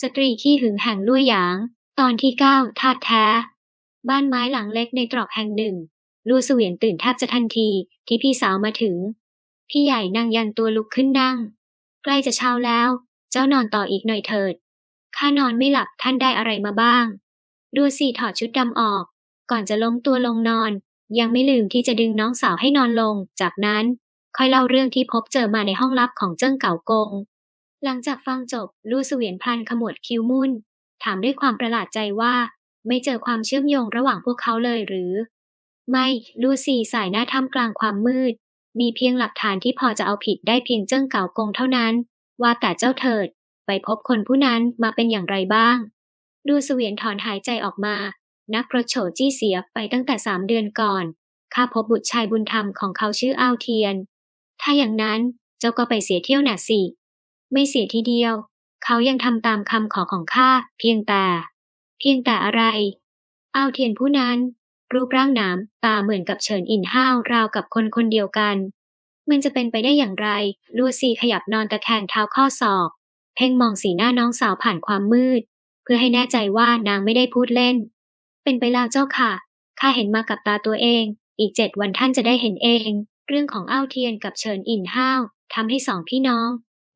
สตรีขี้หึงแห่งลู่หยาง ตอนที่เก้าทาสแท้ บ้านไม้หลังเล็กในตรอกแห่งหนึ่ง ลู่เสวียนตื่นแทบจะทันทีที่พี่สาวมาถึง พี่ใหญ่นั่งยันตัวลุกขึ้นนั่ง ใกล้จะเช้าแล้ว เจ้านอนต่ออีกหน่อยเถิด ข้านอนไม่หลับท่านได้อะไรมาบ้าง ดูสิถอดชุดดำออก ก่อนจะล้มตัวลงนอน ยังไม่ลืมที่จะดึงน้องสาวให้นอนลง จากนั้นค่อยเล่าเรื่องที่พบเจอมาในห้องลับของเจิ้งเก่ากง หลังจากฟังจบลู่เสวียนพลันขมวดคิ้วมุ่น ถามด้วยความประหลาดใจว่า ไม่เจอความเชื่อมโยงระหว่างพวกเขาเลยหรือ ไม่ลู่ซีสายหน้าท่ามกลางความมืด มีเพียงหลักฐานที่พอจะเอาผิดได้เพียงเจิ้งเก่ากงเท่านั้น ว่าแต่เจ้าเถิด ไปพบคนผู้นั้นมาเป็นอย่างไรบ้างลู่เสวียนถอนหายใจออกมา นักรถโฉจี้เสียไปตั้งแต่สามเดือนก่อนข้าพบบุตรชายบุญธรรมของเขาชื่ออ้าวเทียน ถ้าอย่างนั้นเจ้าก็ไปเสียเที่ยวหน่ะสิ ไม่เสียทีเดียว เขายังทำตามคำขอของข้าเพียงแต่ เพียงแต่อะไร อ้าวเทียนผู้นั้น รูปร่างหนามตาเหมือนกับเฉินอินห้าวราวกับคนคนเดียวกัน มันจะเป็นไปได้อย่างไรลูซีขยับนอนตะแคงเท้าข้อศอก เพ่งมองสีหน้าน้องสาวผ่านความมืด เพื่อให้แน่ใจว่านางไม่ได้พูดเล่น เป็นไปแล้วเจ้าค่ะข้าเห็นมากับตาตัวเอง อีกเจ็ดวันท่านจะได้เห็นเอง เรื่องของอ้าวเทียนกับเฉินอินห้าวทำให้สองพี่น้อง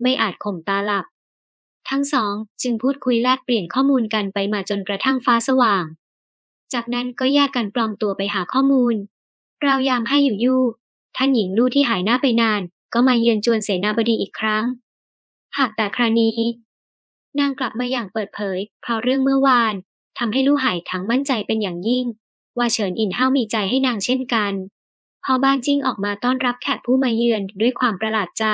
ไม่อาจข่มตาหลับ ทั้งสองจึงพูดคุยแลกเปลี่ยนข้อมูลกันไปมาจนกระทั่งฟ้าสว่าง จากนั้นก็แยกกันปลอมตัวไปหาข้อมูลราวยามให้อยู่ยู่ท่านหญิงลู่ที่หายหน้าไปนาน ก็มาเยือนจวนเสนาบดีอีกครั้ง หากแต่คราวนี้ นางกลับมาอย่างเปิดเผย เพราะเรื่องเมื่อวานทำให้ลู่หายทั้งมั่นใจเป็นอย่างยิ่ง ว่าเฉินอินห้ามีใจให้นางเช่นกันพอบ้านจิ้งออกมาต้อนรับแขกผู้มาเยือนด้วยความประหลาดใจ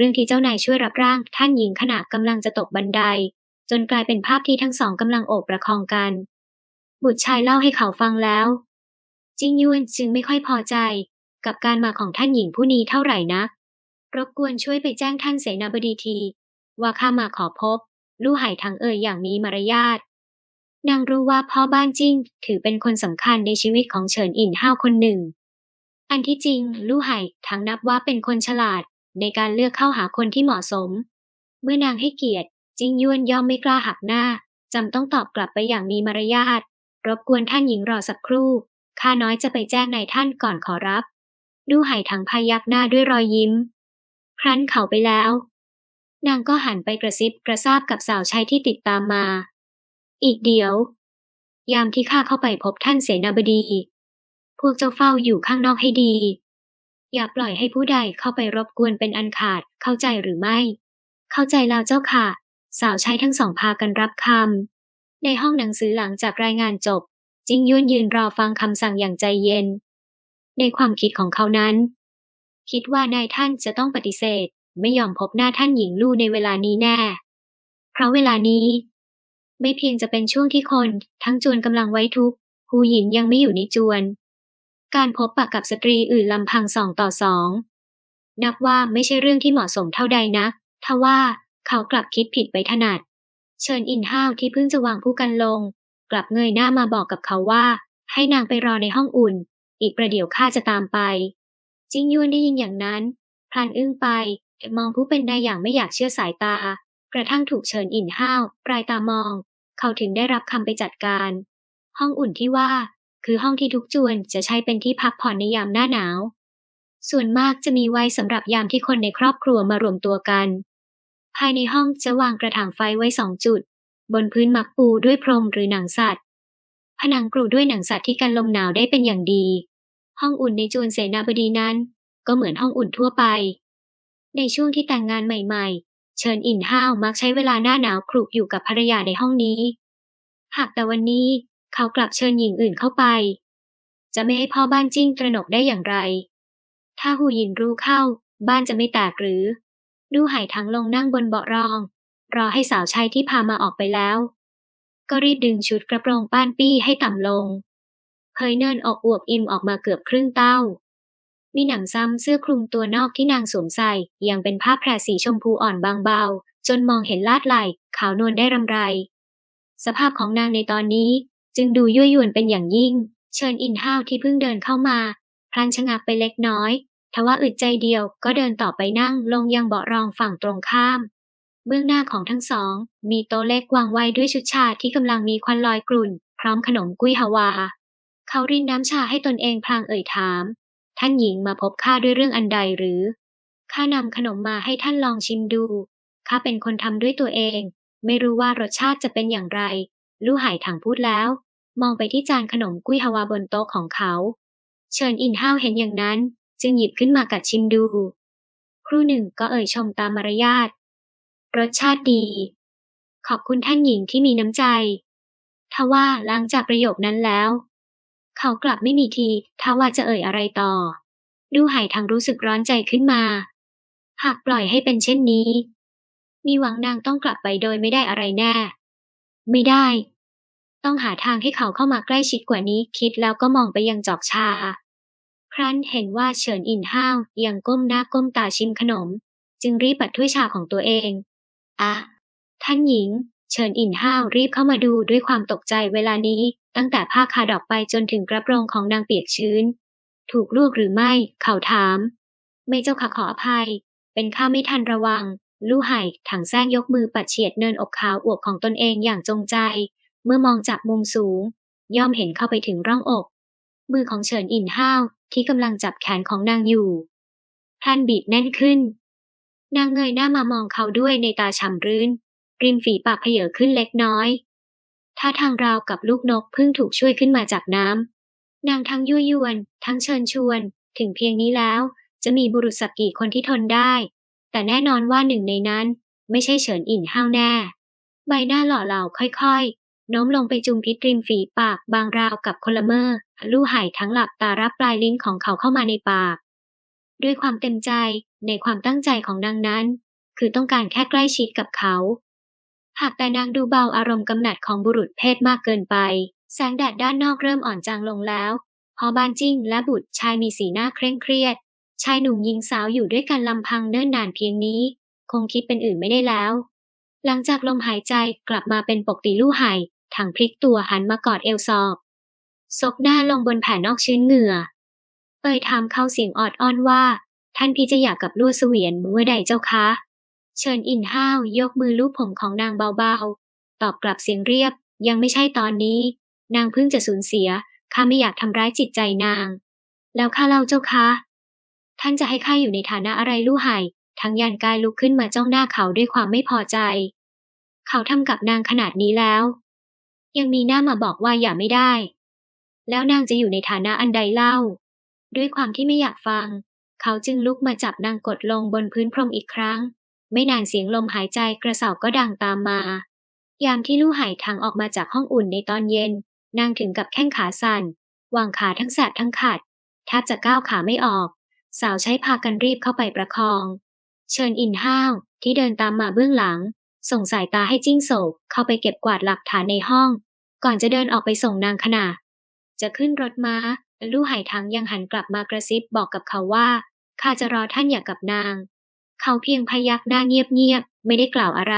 รื่องที่เจ้านายช่วยรับร่างท่านหญิงขณะกำลังจะตกบันได จนกลายเป็นภาพที่ทั้งสองกำลังโอบประคองกัน บุตรชายเล่าให้เขาฟังแล้วจิ้งยวนจึงไม่ค่อยพอใจ กับการมาของท่านหญิงผู้นี้เท่าไหร่นัก รบกวนช่วยไปแจ้งท่านเสนาบดีที ว่าข้ามาขอพบ ลู่ไห่ทางเอ่ยอย่างมีมารยาทนางรู้ว่าพ่อบ้านจิ้งถือเป็นคนสำคัญในชีวิตของเฉินอินห้าวคนหนึ่ง อันที่จริง ลู่ไห่ทั้งนับว่าเป็นคนฉลาด ในการเลือกเข้าหาคนที่เหมาะสม เมื่อนางให้เกียรติ จิงยวนย่อมไม่กล้าหักหน้าจำต้องตอบกลับไปอย่างมีมารยาทรบกวนท่านหญิงรอสักครู่ ข้าน้อยจะไปแจ้งนายท่านก่อนขอรับลู่ไห่ถังพยักหน้าด้วยรอยยิ้ม ครั้นเขาไปแล้ว นางก็หันไปกระซิบกระซาบกับสาวใช้ที่ติดตามมา อีกเดียว ยามที่ข้าเข้าไปพบท่านเสนาบดี พวกเจ้าเฝ้าอยู่ข้างนอกให้ดี อย่าปล่อยให้ผู้ใดเข้าไปรบกวนเป็นอันขาดเข้าใจหรือไม่ เข้าใจแล้วเจ้าค่ะ สาวใช้ทั้งสองพากันรับคำในห้องหนังสือหลังจากรายงานจบ จิงยุ่นยืนรอฟังคำสั่งอย่างใจเย็น ในความคิดของเขานั้น คิดว่านายท่านจะต้องปฏิเสธ ไม่ยอมพบหน้าท่านหญิงลู่ในเวลานี้แน่ เพราะเวลานี้ ไม่เพียงจะเป็นช่วงที่คน ทั้งจวนกำลังไว้ทุกข์หูหยินยังไม่อยู่ในจวน การพบปะกับสตรีอื่นลำพังสองต่อสอง นับว่าไม่ใช่เรื่องที่เหมาะสมเท่าใดนักทว่าเขากลับคิดผิดไปถนัด เชิญอินห้าวที่เพิ่งจะวางผู้กันลง กลับเงยหน้ามาบอกกับเขาว่า ให้นางไปรอในห้องอุ่น อีกประเดี๋ยวข้าจะตามไป จิงยวนได้ยินอย่างนั้นพลันอึ้งไปมองผู้เป็นนายอย่างไม่อยากเชื่อสายตา กระทั่งถูกเชิญอินห้าวปลายตามอง เขาถึงได้รับคำไปจัดการ ห้องอุ่นที่ว่า คือห้องที่ทุกจวนจะใช้เป็นที่พักผ่อนในยามหน้าหนาว ส่วนมากจะมีไว้สำหรับยามที่คนในครอบครัวมารวมตัวกัน ภายในห้องจะวางกระถางไฟไว้สองจุด บนพื้นมักปูด้วยพรมหรือหนังสัตว์ ผนังกรูด้วยหนังสัตว์ที่กันลมหนาวได้เป็นอย่างดี ห้องอุ่นในจวนเสนาบดีนั้น ก็เหมือนห้องอุ่นทั่วไป ในช่วงที่แต่งงานใหม่ ๆ เชิญอินห้าวมักใช้เวลาหน้าหนาวครุกอยู่กับภรรยาในห้องนี้ หากแต่วันนี้ เขากลับเชิญหญิงอื่นเข้าไป จะไม่ให้พ่อบ้านจิ้งตระหนกได้อย่างไร ถ้าหูหยินรู้เข้า บ้านจะไม่แตกหรือ ดูหายทั้งลงนั่งบนเบาะรอง รอให้สาวใช้ที่พามาออกไปแล้ว ก็รีบดึงชุดกระโปรงป้านปี้ให้ต่ำลงเผยเนินออกอวบอิ่มออกมาเกือบครึ่งเต้า มีหนังซ้ำเสื้อคลุมตัวนอกที่นางสวมใส่ยังเป็นผ้าแพรสีชมพูอ่อนบางเบาจนมองเห็นลาดไหล่ขาวนวลได้รำไร สภาพของนางในตอนนี้ จึงดูยั่วยวนเป็นอย่างยิ่ง เชิญอินห้าวที่เพิ่งเดินเข้ามา พลันชะงักไปเล็กน้อย ทว่าอึดใจเดียวก็เดินต่อไปนั่งลงยังเบาะรองฝั่งตรงข้าม เบื้องหน้าของทั้งสอง มีโต๊ะเล็กวางไว้ด้วยชุดชาที่กำลังมีควันลอยกลุ่น พร้อมขนมกุ้ยฮาวา เขารินน้ำชาให้ตนเองพลางเอ่ยถาม ท่านหญิงมาพบข้าด้วยเรื่องอันใดหรือข้านำขนมมาให้ท่านลองชิมดูข้าเป็นคนทำด้วยตัวเอง ไม่รู้ว่ารสชาติจะเป็นอย่างไร ลู่ไห่ถังพูดแล้ว มองไปที่จานขนมกุ้ยฮาวาบนโต๊ะของเขา เชิญอินห้าวเห็นอย่างนั้น จึงหยิบขึ้นมากัดชิมดู ครู่หนึ่งก็เอ่ยชมตามมารยาท รสชาติดี ขอบคุณท่านหญิงที่มีน้ำใจทว่าหลังจากประโยคนั้นแล้ว เขากลับไม่มีทีทว่าจะเอ่ยอะไรต่อ ดูไห่ทางรู้สึกร้อนใจขึ้นมา หากปล่อยให้เป็นเช่นนี้ มีหวังนางต้องกลับไปโดยไม่ได้อะไรแน่ ไม่ได้ ต้องหาทางให้เขาเข้ามาใกล้ชิดกว่านี้คิดแล้วก็มองไปยังจอกชา ครั้นเห็นว่าเฉินอินห้าวยังก้มหน้าก้มตาชิมขนม จึงรีบปัดถ้วยชาของตัวเองอะท่านหญิง เฉินอินห้าวรีบเข้ามาดูด้วยความตกใจเวลานี้ ตั้งแต่ผ้าคาดอกไปจนถึงกระโปรงของนางเปียกชื้น ถูกลวกหรือไม่ เขาถาม ไม่เจ้าค่ะขออภัย เป็นข้าไม่ทันระวัง ลู่ไห่ถังแซงยกมือปัดเฉียดเนินอกขาวอวบของตนเองอย่างจงใจ เมื่อมองจากมุมสูง ย่อมเห็นเข้าไปถึงร่องอก มือของเฉินอินห้าวที่กำลังจับแขนของนางอยู่พลันบีบแน่นขึ้น นางเงยหน้ามามองเขาด้วยในตาฉ่ำรื่น ริมฝีปากเผยอขึ้นเล็กน้อยท่าทางราวกับลูกนกเพิ่งถูกช่วยขึ้นมาจากน้ำ นางทั้งยั่วยวน ทั้งเชิญชวน ถึงเพียงนี้แล้ว จะมีบุรุษสักกี่คนที่ทนได้ แต่แน่นอนว่าหนึ่งในนั้นไม่ใช่เฉินอินห้าวแน่ ใบหน้าหล่อเหลาค่อยๆโน้มลงไปจุมพิษริมฝีปากบางราวกับคนละเมอลู่ไห่ทั้งหลับตารับปลายลิ้นของเขาเข้ามาในปาก ด้วยความเต็มใจในความตั้งใจของนางนั้น คือต้องการแค่ใกล้ชิดกับเขา หากแต่นางดูเบาอารมณ์กำหนัดของบุรุษเพศมากเกินไป แสงแดดด้านนอกเริ่มอ่อนจางลงแล้ว พอบานจิ้งและบุตรชายมีสีหน้าเคร่งเครียด ชายหนุ่มหญิงสาวอยู่ด้วยกันลำพังเนิ่นนานเพียงนี้ คงคิดเป็นอื่นไม่ได้แล้ว หลังจากลมหายใจกลับมาเป็นปกติลู่ไห่ถังพลิกตัวหันมากอดเอลซอบซบหน้าลงบนแผ่นนอกชื้นเหงื่อ เอ่ยถามเข้าเสียงออดอ้อนว่า ท่านพี่จะอยากกับลู่เสวียนเมื่อใดเจ้าคะ เชิญอินห้าวยกมือลูบผมของนางเบาๆ ตอบกลับเสียงเรียบ ยังไม่ใช่ตอนนี้ นางเพิ่งจะสูญเสีย ข้าไม่อยากทำร้ายจิตใจนาง แล้วข้าเล่าเจ้าคะ ท่านจะให้ข้าอยู่ในฐานะอะไรลู่ไห่ทั้งยานกายลุกขึ้นมาจ้องหน้าเขาด้วยความไม่พอใจ เขาทำกับนางขนาดนี้แล้ว ยังมีหน้ามาบอกว่าอย่าไม่ได้ แล้วนางจะอยู่ในฐานะอันใดเล่า ด้วยความที่ไม่อยากฟัง เขาจึงลุกมาจับนางกดลงบนพื้นพรมอีกครั้ง ไม่นานเสียงลมหายใจกระเสอบก็ดังตามมา ยามที่ลู่หายทางออกมาจากห้องอุ่นในตอนเย็น นางถึงกับแข้งขาสั่นวางขาทั้งแสบทั้งขัดแทบจะก้าวขาไม่ออก สาวใช้พากันรีบเข้าไปประคอง เชิญอินห้าวที่เดินตามมาเบื้องหลัง ส่งสายตาให้จิ้งโศกเข้าไปเก็บกวาดหลักฐานในห้อง ก่อนจะเดินออกไปส่งนางขณะจะขึ้นรถม้า ลู่ไหทังยังหันกลับมากระซิบบอกกับเขาว่าข้าจะรอท่านอย่ากกับนาง เขาเพียงพยักหน้าเงียบๆไม่ได้กล่าวอะไร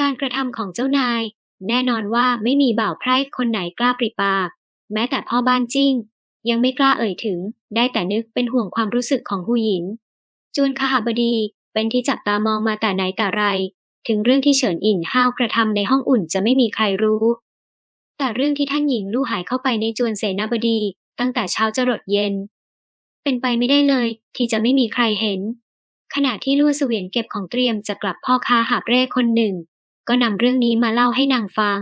การกระทำของเจ้านาย แน่นอนว่าไม่มีบ่าวไพร่คนไหนกล้าปริปาก แม้แต่พ่อบ้านจิ้ง ยังไม่กล้าเอ่ยถึง ได้แต่นึกเป็นห่วงความรู้สึกของหูหยิน จวนขหบดีเป็นที่จับตามองมาแต่ไหนแต่ไร ถึงเรื่องที่เฉินอินห้าวกระทำในห้องอุ่นจะไม่มีใครรู้ แต่เรื่องที่ท่านหญิงลู่หายเข้าไปในจวนเสนาบดี ตั้งแต่เช้าจรดเย็น เป็นไปไม่ได้เลย ที่จะไม่มีใครเห็น ขณะที่ลู่เสวียนเก็บของเตรียมจะกลับพ่อค้าหาบเร่คนหนึ่ง ก็นำเรื่องนี้มาเล่าให้นางฟัง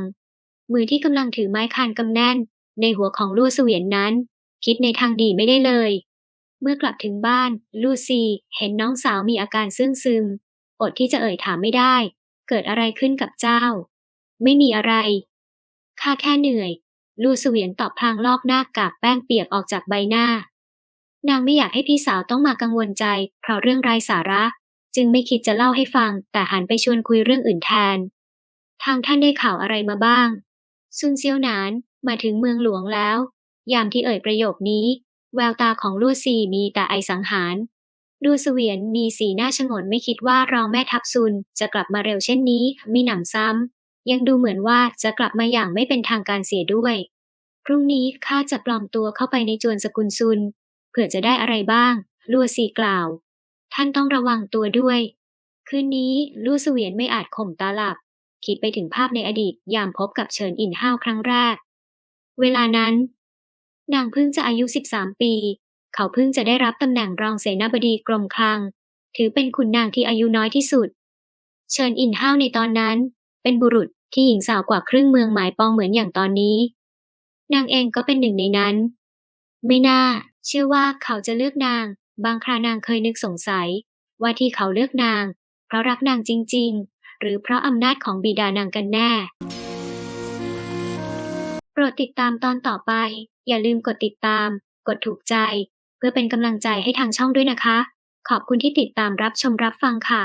มือที่กำลังถือไม้คานกำแน่นในหัวของลู่เสวียนนั้น คิดในทางดีไม่ได้เลย เมื่อกลับถึงบ้าน ลูซีเห็นน้องสาวมีอาการซึ้งซึม อดที่จะเอ่ยถามไม่ได้ เกิดอะไรขึ้นกับเจ้า ไม่มีอะไร ข้าแค่เหนื่อย ลูเสวียนตอบพลางลอกหน้ากากแป้งเปียกออกจากใบหน้า นางไม่อยากให้พี่สาวต้องมากังวลใจ เพราะเรื่องไร้สาระ จึงไม่คิดจะเล่าให้ฟัง แต่หันไปชวนคุยเรื่องอื่นแทน ทางท่านได้ข่าวอะไรมาบ้างซุนเซียวหนานมาถึงเมืองหลวงแล้ว ยามที่เอ่ยประโยคนี้ แววตาของลู่ซีมีแต่ไอสังหาร ดูเสวียนมีสีหน้าชงนไม่คิดว่ารองแม่ทัพซุนจะกลับมาเร็วเช่นนี้มีหนำซ้ำ ยังดูเหมือนว่าจะกลับมาอย่างไม่เป็นทางการเสียด้วย พรุ่งนี้ข้าจะปลอมตัวเข้าไปในจวนสกุลซุน เผื่อจะได้อะไรบ้าง ลัวซีกล่าว ท่านต้องระวังตัวด้วยคคืนนี้ลู่เสวียนไม่อาจข่มตาหลับ คิดไปถึงภาพในอดีตยามพบกับเฉินอินห้าวครั้งแรก เวลานั้น นางเพิ่งจะอายุ 13 ปี เขาเพิ่งจะได้รับตำแหน่งรองเสนาบดีกรมคลัง ถือเป็นขุนนางที่อายุน้อยที่สุด เชิญอินห้าวในตอนนั้น เป็นบุรุษที่หญิงสาวกว่าครึ่งเมืองหมายปองเหมือนอย่างตอนนี้ นางเองก็เป็นหนึ่งในนั้น ไม่น่า เชื่อว่าเขาจะเลือกนาง บางครานางเคยนึกสงสัย ว่าที่เขาเลือกนาง เพราะรักนางจริง ๆ หรือเพราะอำนาจของบิดานางกันแน่ โปรดติดตามตอนต่อไป อย่าลืมกดติดตาม กดถูกใจ เพื่อเป็นกำลังใจให้ทางช่องด้วยนะคะ ขอบคุณที่ติดตามรับชมรับฟังค่ะ